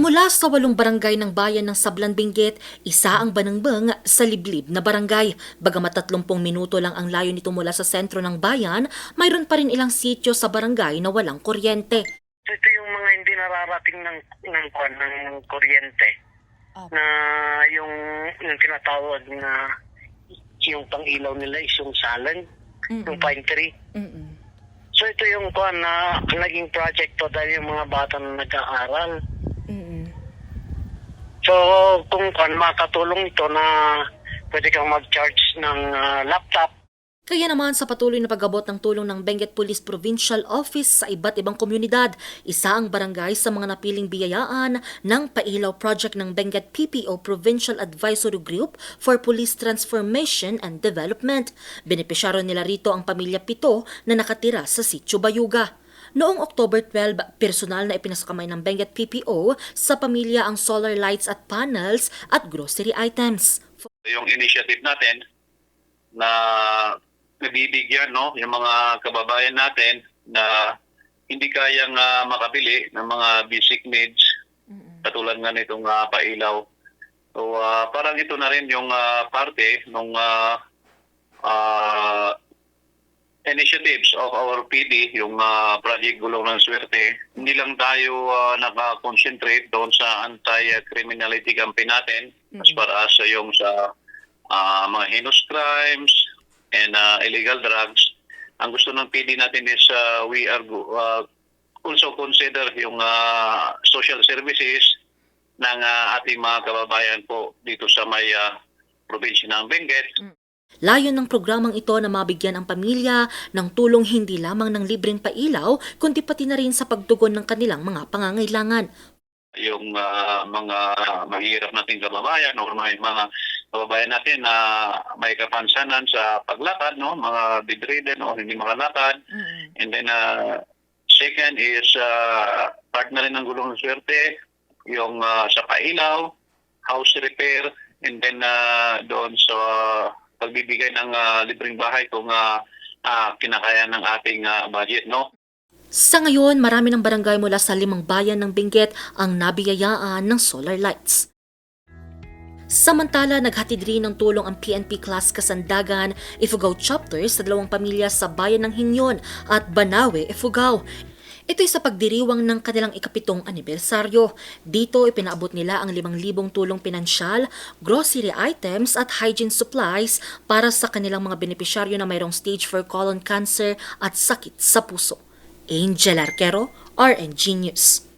Mula sa walong barangay ng bayan ng Sablan Benguet, isa ang Banangbang sa liblib na barangay. Bagamat 30 minuto lang ang layo nito mula sa sentro ng bayan, mayroon pa rin ilang sityo sa barangay na walang kuryente. Ito yung mga hindi nararating ng ng kwan ng kuryente na yung yung tinatawag na yung pang-ilaw nila is yung salang, yung pine tree. So ito yung kwan na naging project to dahil yung mga bata na nag-aaral. So kung kwan makatulong ito na pwede kang mag-charge ng ah, laptop Kaya naman sa patuloy na pag-abot ng tulong ng Benguet Police Provincial Office sa iba't ibang komunidad, isa ang barangay sa mga napiling biyayaan ng Pailaw Project ng Benguet PPO Provincial Advisory Group for Police Transformation and Development. Benepisyaro nila rito ang pamilya Pito na nakatira sa Sitio Bayuga. Noong October 12, personal na ipinasakamay ng Benguet PPO sa pamilya ang solar lights at panels at grocery items. yung initiative natin na nabibigyan no yung mga kababayan natin na hindi kayang ah, makabili ng mga basic needs katulad nga nitong ah, pailaw. So ah, parang ito na rin yung ah, parte ng initiatives of our PD, yung ah, Project Gulong ng Swerte. Hindi lang tayo ah, naka-concentrate doon sa anti-criminality campaign natin as far as ah, yung sa ah, mga heinous crimes and ah, illegal drugs. Ang gusto ng PD natin is ah, we are ah, also consider yung ah, social services ng ah, ating mga kababayan po dito sa may ah, probinsya ng Benguet. Layon ng programang ito na mabigyan ang pamilya ng tulong hindi lamang ng libreng pailaw, kundi pati na rin sa pagtugon ng kanilang mga pangangailangan. yung ah, mga mahirap nating kababayan o may mga kababayan natin na may kapansanan sa paglakad, no? mga bedridden o hindi makalakad. And then uh, second is uh, part na rin ng gulong ng swerte, yung ah, sa pailaw, house repair, and then uh, doon sa pagbibigay ng ah, libreng bahay kung uh, kinakaya ng ating ah, budget. no Sa ngayon, marami ng barangay mula sa limang bayan ng Benguet ang nabiyayaan ng solar lights. Samantala, naghatid rin ng tulong ang PNP Class Kasandagan, Ifugao Chapter sa dalawang pamilya sa bayan ng Hinyon at Banawe, Ifugao. Ito'y sa pagdiriwang ng kanilang ikapitong anibersaryo. Dito, ipinaabot nila ang 5,000 tulong pinansyal, grocery items at hygiene supplies para sa kanilang mga benepisyaryo na mayroong stage 4 colon cancer at sakit sa puso. Angel Arquero, RNG News.